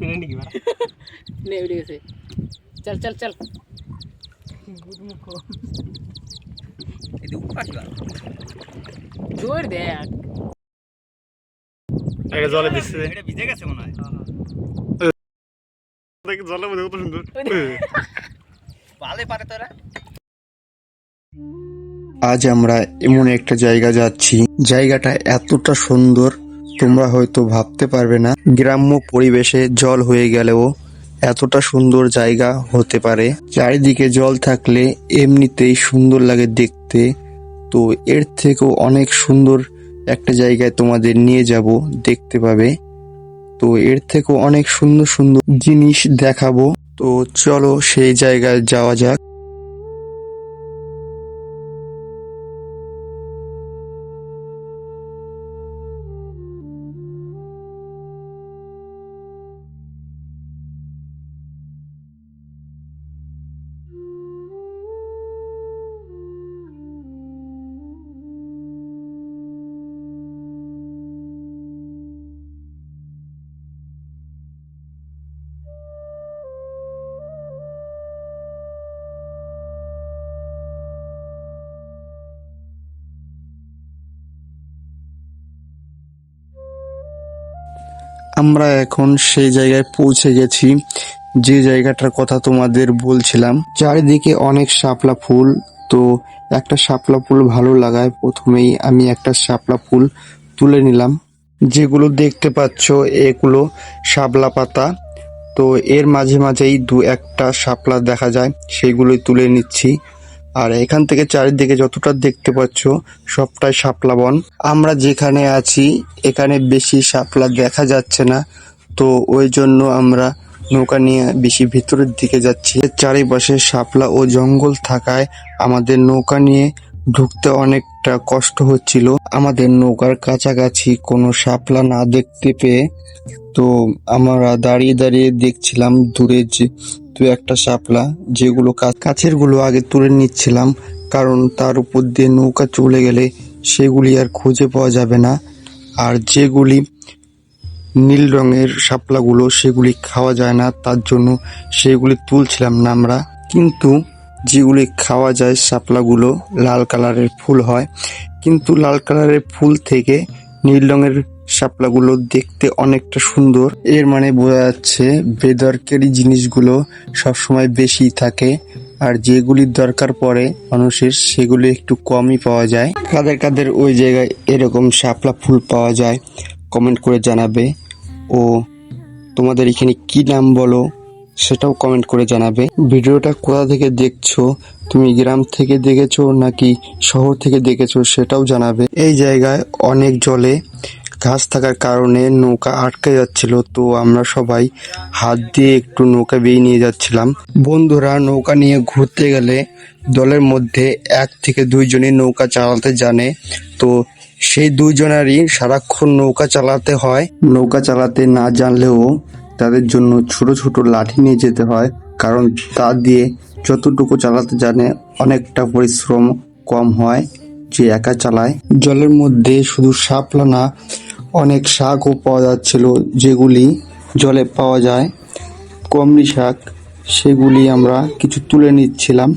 Minute নাকি নে উঠে গেছে চল চল চল জোর দেখ এটা জলে দিচ্ছে এটা ভিজে গেছে মনে হয় দেখ জলের মধ্যে কত সুন্দর ভালো পারে তোরা আজ আমরা এমন একটা জায়গা যাচ্ছি জায়গাটা এতটা সুন্দর তোমরা হয়তো ভাবতে পারবে না, গ্রাম্য পরিবেশে জল হয়ে গেলেও এতটা সুন্দর জায়গা হতে পারে। চারিদিকে জল থাকলে এমনিতেই সুন্দর লাগে দেখতে। তো এর থেকেও অনেক সুন্দর একটা জায়গায় তোমাদের নিয়ে যাব, দেখতে পাবে। তো এর থেকেও অনেক সুন্দর সুন্দর জিনিস দেখাবো। তো চলো সেই জায়গায় যাওয়া যাক। আমরা এখন সেই জায়গায় পৌঁছে গেছি, যে জায়গাটার কথা তোমাদের বলছিলাম। চারিদিকে অনেক শাপলা ফুল, তো একটা শাপলা ফুল ভালো লাগায়। প্রথমেই আমি একটা শাপলা ফুল তুলে নিলাম। যেগুলো দেখতে পাচ্ছ, এগুলো শাপলা পাতা। তো এর মাঝে মাঝেই দু একটা শাপলা দেখা যায় সেগুলোই তুলে নিচ্ছি। আর এখান থেকে চারিদিকে যতটা দেখতে পাচ্ছ, সবটাই শাপলা বন। আমরা যেখানে আছি, এখানে বেশি শাপলা দেখা যাচ্ছে না। তো ওই জন্য আমরা নৌকা নিয়ে বেশি ভিতরের দিকে যাচ্ছি। চারিপাশে শাপলা ও জঙ্গল থাকায় আমাদের নৌকা নিয়ে ঢুকতে অনেকটা কষ্ট হচ্ছিল। আমাদের নৌকার কাছাকাছি কোনো শাপলা না দেখতে পেয়ে তো আমরা দাঁড়িয়ে দাঁড়িয়ে দেখছিলাম দূরে যে দু একটা শাপলা, যেগুলো কাছেরগুলো আগে তুলে নিচ্ছিলাম, কারণ তার উপর দিয়ে নৌকা চলে গেলে সেগুলি আর খুঁজে পাওয়া যাবে না। আর যেগুলি নীল রঙের শাপলাগুলো, সেগুলি খাওয়া যায় না, তার জন্য সেগুলি তুলছিলাম না আমরা। কিন্তু যেগুলি খাওয়া যায় শাপলাগুলো লাল কালারের ফুল হয়। কিন্তু লাল কালারের ফুল থেকে নীল রঙের শাপলাগুলো দেখতে অনেকটা সুন্দর। এর মানে বোঝা যাচ্ছে বেদরকারি জিনিসগুলো সবসময় বেশি থাকে আর যেগুলির দরকার পড়ে মানুষের সেগুলি একটু কমই পাওয়া যায়। কাদের কাদের ওই জায়গায় এরকম শাপলা ফুল পাওয়া যায় কমেন্ট করে জানাবে। ও, তোমাদের এখানে কি নাম বলো, সেটাও কমেন্ট করে জানাবে। ভিডিওটা কোথা থেকে দেখছ, তুমি গ্রাম থেকে দেখেছ নাকি শহর থেকে দেখেছ, সেটাও জানাবে। এই জায়গায় অনেক জলে ঘাস থাকার কারণে নৌকা আটকে যাচ্ছিল, তো আমরা সবাই হাত দিয়ে একটু নৌকা বেয়ে নিয়ে যাচ্ছিলাম। বন্ধুরা, নৌকা নিয়ে ঘুরতে গেলে দলের মধ্যে এক থেকে দুইজনই নৌকা চালাতে জানে, তো সেই দুইজনেরই সারাক্ষণ নৌকা চালাতে হয়। নৌকা চালাতে না জানলেও তাদের জন্য ছোট ছোট লাঠি নিয়ে যেতে হয়, কারণ তা দিয়ে যতটুকু চালাতে জানে, অনেকটা পরিশ্রম কম হয় যে একা চালায়। জলের মধ্যে শুধু সাপলা না অনেক শাকও পাওয়া যাচ্ছিল, যেগুলি জলে পাওয়া যায়। কমলি শাক, সেগুলি আমরা কিছু তুলে নিচ্ছিলাম।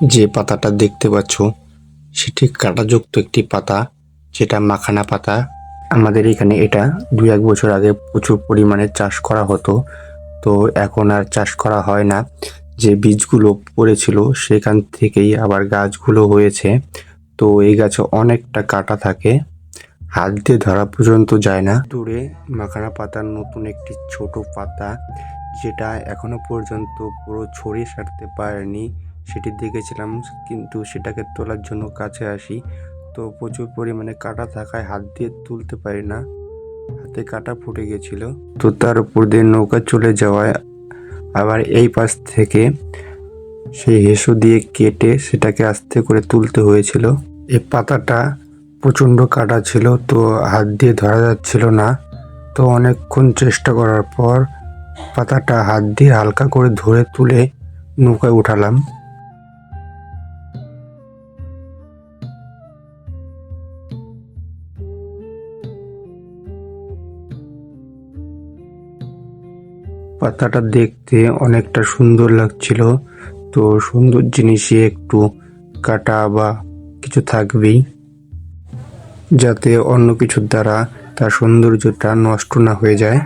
যে পাতাটা দেখতে পাচ্ছ, সেটি কাঁটাযুক্ত একটি পাতা, যেটা মাখানা পাতা। আমাদের এখানে এটা দুই এক বছর আগে প্রচুর পরিমাণে চাষ করা হতো। তো এখন আর চাষ করা হয় না। যে বীজগুলো পড়েছিল, সেখান থেকেই আবার গাছগুলো হয়েছে। তো এই গাছে অনেকটা কাটা থাকে। হাত দিয়ে ধরা পর্যন্ত যায় না। দূরে মাখানা পাতার নতুন একটি ছোট পাতা, যেটা এখনও পর্যন্ত পুরো ছড়িয়ে সারতে পারেনি। সেটি দেখেছিলাম, কিন্তু সেটাকে তোলার জন্য কাছে আসি। তো প্রচুর পরিমাণে কাটা থাকায় হাত দিয়ে তুলতে পারি না। হাতে কাটা ফুটে গেছিল। তো তার উপর দিয়ে নৌকা চলে যাওয়ায় আবার এই পাশ থেকে সেই হেসো দিয়ে কেটে সেটাকে আস্তে করে তুলতে হয়েছিল। এই পাতাটা প্রচণ্ড কাটা ছিল, তো হাত দিয়ে ধরা যাচ্ছিল না। তো অনেকক্ষণ চেষ্টা করার পর পাতাটা হাত দিয়ে হালকা করে ধরে তুলে নৌকায় উঠালাম। পাতাটা দেখতে অনেকটা সুন্দর লাগছিল। তো সুন্দর জিনিসে একটু কাটা বা কিছু থাকবেই। যাতে অন্য কিছুর দ্বারা তার সৌন্দর্যটা নষ্ট না হয়ে যায়।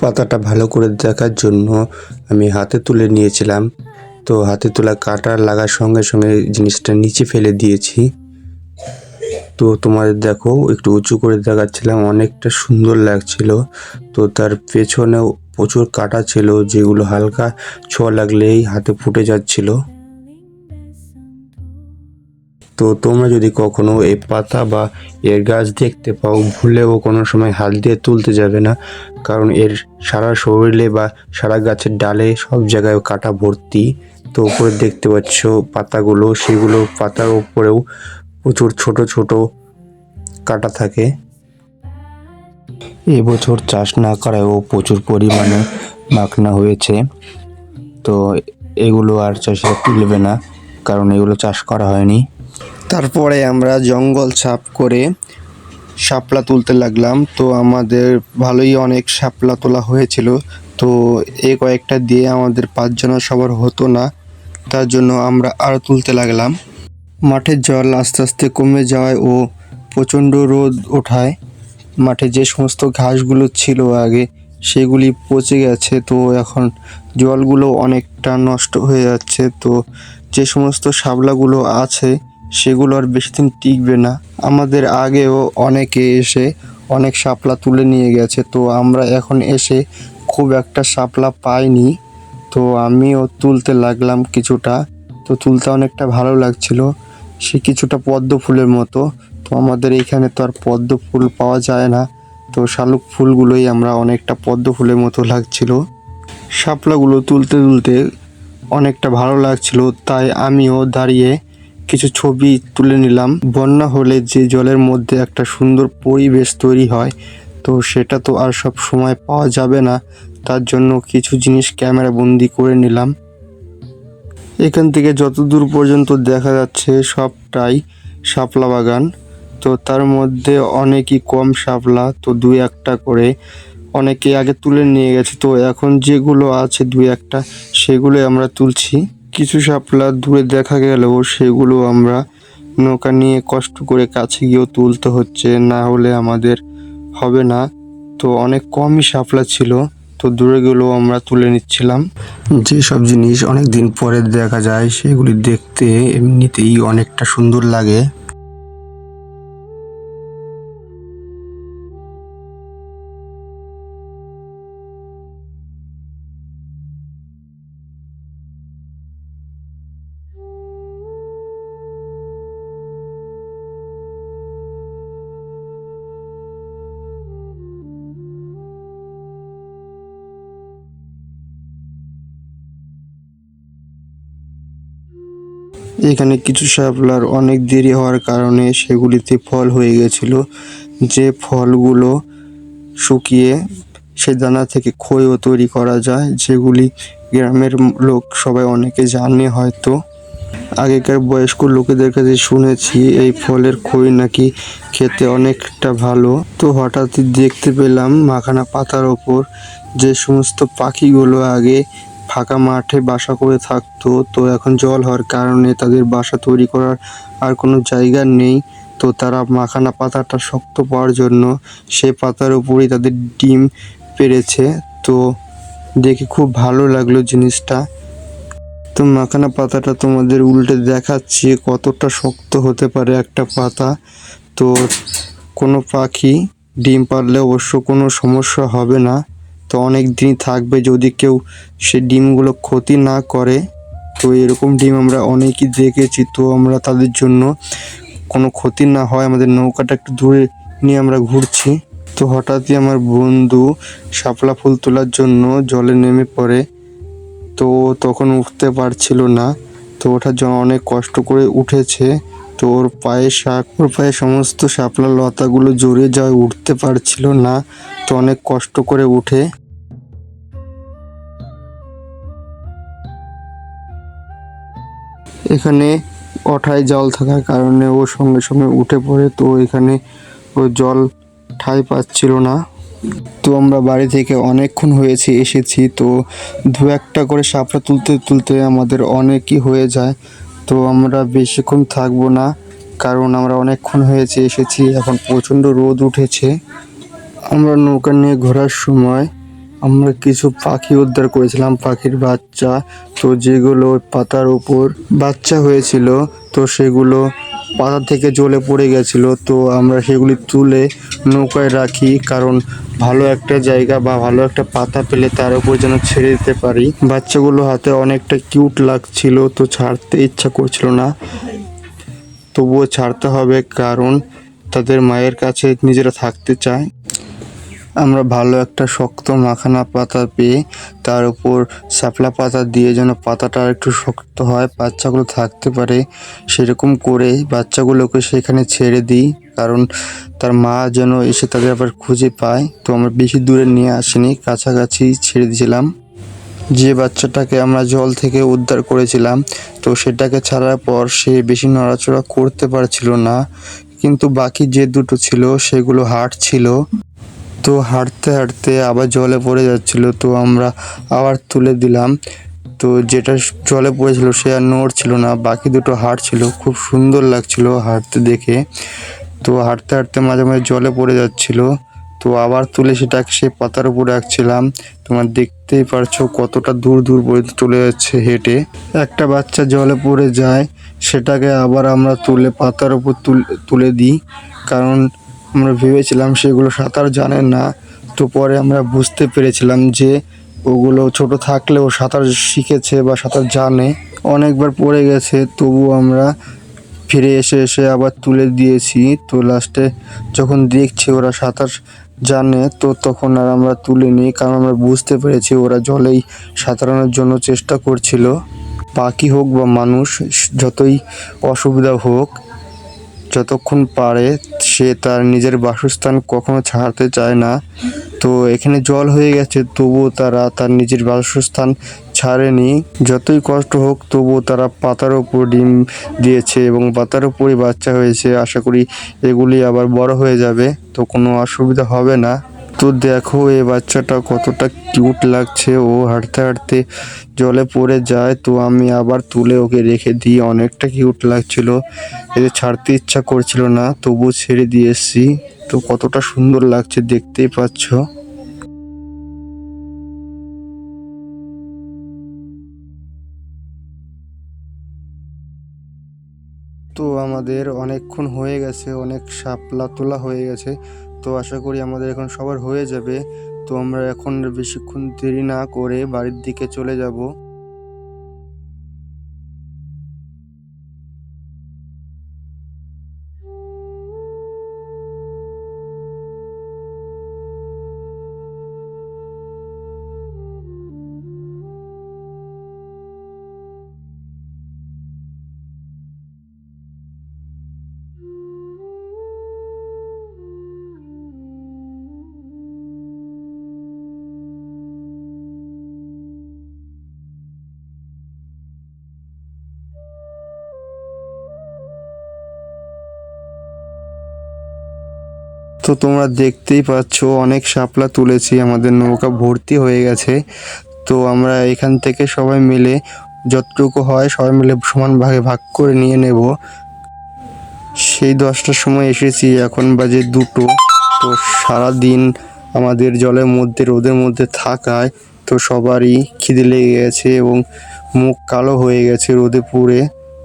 পাতাটা ভালো করে দেখার জন্য আমি হাতে তুলে নিয়েছিলাম। তো হাতে তোলা কাটা লাগার সঙ্গে সঙ্গে জিনিসটা নিচে ফেলে দিয়েছি। তো তোমাদের দেখো, একটু উঁচু করে দেখাচ্ছিলাম, অনেকটা সুন্দর লাগছিল। তো তার পেছনেও প্রচুর কাটা ছিল, যেগুলো হালকা ছোঁয়া লাগলেই হাতে ফুটে যাচ্ছিল। তো তোমরা যদি কখনো এই পাতা বা এর গাছ দেখতে পাও, ভুলেও কোনো সময় হাত দিয়ে তুলতে যাবে না, কারণ এর সারা শরীরে বা সারা গাছের ডালে সব জায়গায় কাটা ভর্তি। তো উপরে দেখতে পাচ্ছ পাতাগুলো, সেগুলো পাতার উপরেও প্রচুর ছোট ছোট কাটা থাকে। এবছর চাষ না করায়ও প্রচুর পরিমাণে মাখনা হয়েছে। তো এগুলো আর চাষিরা তুলবে না, কারণ এগুলো চাষ করা হয়নি। তারপরে আমরা জঙ্গল সাফ করে শাপলা তুলতে লাগলাম। তো আমাদের ভালোই অনেক শাপলা তোলা হয়েছিল। তো এই কয়েকটা দিয়ে আমাদের পাঁচজনের সবার হতো না। তার জন্য আমরা আরও তুলতে লাগলাম। মাঠের জল আস্তে আস্তে কমে যাওয়ায় ও প্রচণ্ড রোদ ওঠায়। মাঠে যে সমস্ত ঘাসগুলো ছিল আগে, সেগুলি পচে গেছে। তো এখন জলগুলো অনেকটা নষ্ট হয়ে যাচ্ছে। তো যে সমস্ত শাপলাগুলো আছে, সেগুলো আর বেশি দিন টিকবে না। আমাদের আগেও অনেকে এসে অনেক শাপলা তুলে নিয়ে গেছে। তো আমরা এখন এসে খুব একটা শাপলা পাইনি। তো আমিও তুলতে লাগলাম কিছুটা। তো তুলতে অনেকটা ভালো লাগছিল। সে কিছুটা পদ্ম ফুলের মতো। তো আমাদের এইখানে তো আর পদ্ম ফুল পাওয়া যায় না। তো শালুক ফুলগুলোই আমরা অনেকটা পদ্ম ফুলের মতো লাগছিল। শাপলাগুলো তুলতে তুলতে অনেকটা ভালো লাগছিল, তাই আমিও দাঁড়িয়ে কিছু ছবি তুলে নিলাম। বন্যা হলে যে জলের মধ্যে একটা সুন্দর পরিবেশ তৈরি হয়, তো সেটা তো আর সব সময় পাওয়া যাবে না। তার জন্য কিছু জিনিস ক্যামেরা বন্দি করে নিলাম। এখান থেকে যত দূর পর্যন্ত দেখা যাচ্ছে সবটাই শাপলা বাগান। তো তার মধ্যে অনেকই কম শাপলা, তো দুই একটা করে অনেকে আগে তুলে নিয়ে গেছে। তো এখন যেগুলো আছে দুই একটা সেগুলো আমরা তুলছি। কিছু শাপলা দূরে দেখা গেলেও সেগুলো আমরা নৌকা নিয়ে কষ্ট করে কাছে গিয়েও তুলতে হচ্ছে, না হলে আমাদের হবে না। তো অনেক কমই শাপলা ছিল, তো দূরে গেলেও আমরা তুলে নিচ্ছিলাম। যে সব জিনিস অনেক দিন পরে দেখা যায়, সেগুলি দেখতে এমনিতেই অনেকটা সুন্দর লাগে। এখানে কিছু শাপলার অনেক দেরি হওয়ার কারণে সেগুলিতে ফল হয়ে গেছিল। যে ফলগুলো শুকিয়ে সে দানা থেকে খইও তৈরি করা যায়, যেগুলি গ্রামের লোক সবাই অনেকে জানে হয়তো। আগেকার বয়স্ক লোকেদের কাছে শুনেছি, এই ফলের খই নাকি খেতে অনেকটা ভালো। তো হঠাৎই দেখতে পেলাম মাখানা পাতার ওপর যে সমস্ত পাখিগুলো আগে ফাঁকা মাঠে বাসা করে থাকতো, তো এখন জল হওয়ার কারণে তাদের বাসা তৈরি করার আর কোনো জায়গা নেই। তো তারা মাখানা পাতাটা শক্ত পাওয়ার জন্য সেই পাতার উপরেই তাদের ডিম পেরেছে তো দেখে খুব ভালো লাগল জিনিসটা। তো মাখানা পাতাটা তোমাদের উল্টে দেখাচ্ছি, কতটা শক্ত হতে পারে একটা পাতা। তো কোনো পাখি ডিম পারলে অবশ্য কোনো সমস্যা হবে না। তো অনেক দিন থাকবে যদি কেউ সে ডিমগুলো ক্ষতি না করে। তো এরকম ডিম আমরা অনেকই দেখেছি। তো আমরা তাদের জন্য কোনো ক্ষতি না হয়, আমাদের নৌকাটা একটু দূরে নিয়ে আমরা ঘুরছি। তো হঠাৎই আমার বন্ধু শাপলা ফুল তোলার জন্য জলে নেমে পড়ে। তো তখন উঠতে পারছিল না। তো ওঠার জন্য অনেক কষ্ট করে উঠেছে। তো ওর পায়ে শাক ওর পায়ে সমস্ত শাপলা লতাগুলো জড়িয়ে যায় উঠতে পারছিল না। তো অনেক কষ্ট করে উঠে। এখানে অঠায় জল থাকার কারণে ও সঙ্গে সঙ্গে উঠে পড়ে, তো এখানে ও জল ঠাই পাচ্ছিল না। তো আমরা বাড়ি থেকে অনেকক্ষণ হয়েছে, এসেছি, তো দু একটা করে শাপলা তুলতে তুলতে আমাদের অনেকই হয়ে যায়। তো আমরা বেশিক্ষণ থাকব না, কারণ আমরা অনেকক্ষণ হয়েছে, এসেছি, এখন প্রচণ্ড রোদ উঠেছে। আমরা নৌকা নিয়ে ঘোরার সময় আমরা কিছু পাখি উদ্ধার করেছিলাম, পাখির বাচ্চা। তো যেগুলো পাতার উপর বাচ্চা হয়েছিল, তো সেগুলো পাতা থেকে জলে পড়ে গেছিল। তো আমরা সেগুলি তুলে নৌকায় রাখি, কারণ ভালো একটা জায়গা বা ভালো একটা পাতা পেলে তার উপর যেন ছেড়ে দিতে পারি। বাচ্চাগুলো হাতে অনেকটা কিউট লাগছিল, তো ছাড়তে ইচ্ছা করছিল না। তবুও ছাড়তে হবে, কারণ তাদের মায়ের কাছে নিজেরা থাকতে চায়। আমরা ভালো একটা শক্ত মাখানা পাতা পেয়ে তার উপর শাপলা পাতা দিয়ে যেন পাতাটা একটু শক্ত হয়, বাচ্চাগুলো থাকতে পারে, সেরকম করে বাচ্চাগুলোকে সেখানে ছেড়ে দিই। কারণ তার মা যেন এসে তাদের আবার খুঁজে পায়। তো আমরা বেশি দূরে নিয়ে আসিনি, কাছাকাছি ছেড়ে দিয়েছিলাম। যে বাচ্চাটাকে আমরা জল থেকে উদ্ধার করেছিলাম, তো সেটাকে ছাড়ার পর সে বেশি নড়াচড়া করতে পারছিল না। কিন্তু বাকি যে দুটো ছিল, সেগুলো হাঁটছিল তো হাঁটতে হাঁটতে আবার জলে পড়ে যাচ্ছিল, তো আমরা আবার তুলে দিলাম। তো যেটা জলে পড়েছিল সে আর নড়ছিল না, বাকি দুটো হাঁটছিল খুব সুন্দর লাগছিল হাঁটতে দেখে। তো হাঁটতে হাঁটতে মাঝে মাঝে জলে পড়ে যাচ্ছিল। তো আবার তুলে সেটাকে সে পাতার উপর রাখছিলাম। তোমার দেখতেই পারছ কতটা দূর দূর পর্যন্ত চলে যাচ্ছে হেঁটে। একটা বাচ্চা জলে পড়ে যায়, সেটাকে আবার আমরা তুলে পাতার উপর তুল- তুলে দিই। কারণ আমরা ভেবেছিলাম সেগুলো সাঁতার জানে না, তো পরে আমরা বুঝতে পেরেছিলাম যে ওগুলো ছোট থাকলেও সাঁতার শিখেছে বা সাঁতার জানে। অনেকবার পড়ে গেছে তবু আমরা ফিরে এসে এসে আবার তুলে দিয়েছি। তো লাস্টে যখন দেখছি ওরা সাঁতার জানে, তো তখন আর আমরা তুলে নিই কারণ আমরা বুঝতে পেরেছি ওরা জলেই সাঁতারানোর জন্য চেষ্টা করছিল। পাখি হোক বা মানুষ, যতই অসুবিধা হোক যতক্ষণ পারে সে তার নিজের বাসস্থান কখনো ছাড়তে চায় না। তো এখানে জল হয়ে গেছে, তবুও তারা তার নিজের বাসস্থান ছাড়েনি। যতই কষ্ট হোক, তবুও তারা পাতার ওপর ডিম দিয়েছে এবং পাতার ওপরই বাচ্চা হয়েছে। আশা করি এগুলি আবার বড় হয়ে যাবে, তো কোনো অসুবিধা হবে না। তো দেখো এই বাচ্চাটা কতটা কিউট লাগছে। ও হাঁটতে হাঁটতে জলে পড়ে যায়, তো আমি আবার তুলে ওকে রেখে দিই। অনেকটা কিউট লাগছিল। এদের ছাড়তে ইচ্ছা করছিল না তবু ছেড়ে দিয়ে এসছি। তো কতটা সুন্দর লাগছে দেখতেই পাচ্ছ। তো আমাদের অনেকক্ষণ হয়ে গেছে, অনেক শাপলা তোলা হয়ে গেছে। তো আশা করি আমাদের এখন সবার হয়ে যাবে। তো আমরা এখন বেশিক্ষণ দেরি না করে বাড়ির দিকে চলে যাব। তো তোমরা দেখতেই পাচ্ছ, অনেক শাপলা তুলেছি, আমাদের নৌকা ভর্তি হয়ে গেছে। তো আমরা এখান থেকে সবাই মিলে, যতটুকু হয়, সবাই মিলে সমান ভাগে ভাগ করে নিয়ে নেব। সেই দশটার সময় এসেছি, এখন বাজে দুটো। তো সারা দিন আমাদের জলের মধ্যে, রোদের মধ্যে থাকায় তো সবারই খিদে লেগে গেছে এবং মুখ কালো হয়ে গেছে রোদে পুড়ে।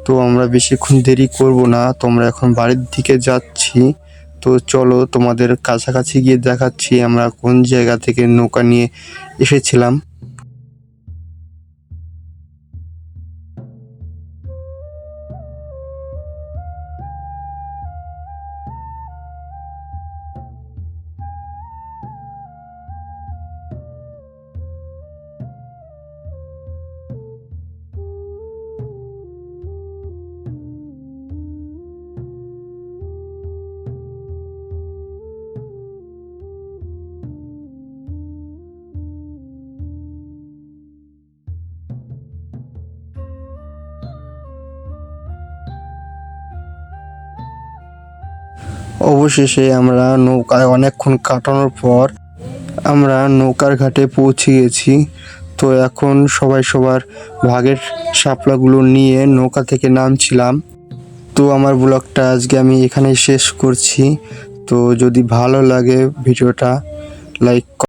তো আমরা বেশিক্ষণ দেরি করব না, তোমরা এখন বাড়ির দিকে যাচ্ছি। তো চলো তোমাদের কাছাকাছি গিয়ে দেখাচ্ছি আমরা কোন জায়গা থেকে নৌকা নিয়ে এসেছিলাম। অবশেষে আমরা নৌকায় অনেকক্ষণ কাটানোর পর আমরা নৌকার ঘাটে পৌঁছে গেছি। তো এখন সবাই সবার ভাগের শাপলাগুলো নিয়ে নৌকা থেকে নামছিলাম। তো আমার ব্লগটা আজকে আমি এখানেই শেষ করছি। তো যদি ভালো লাগে ভিডিওটা লাইক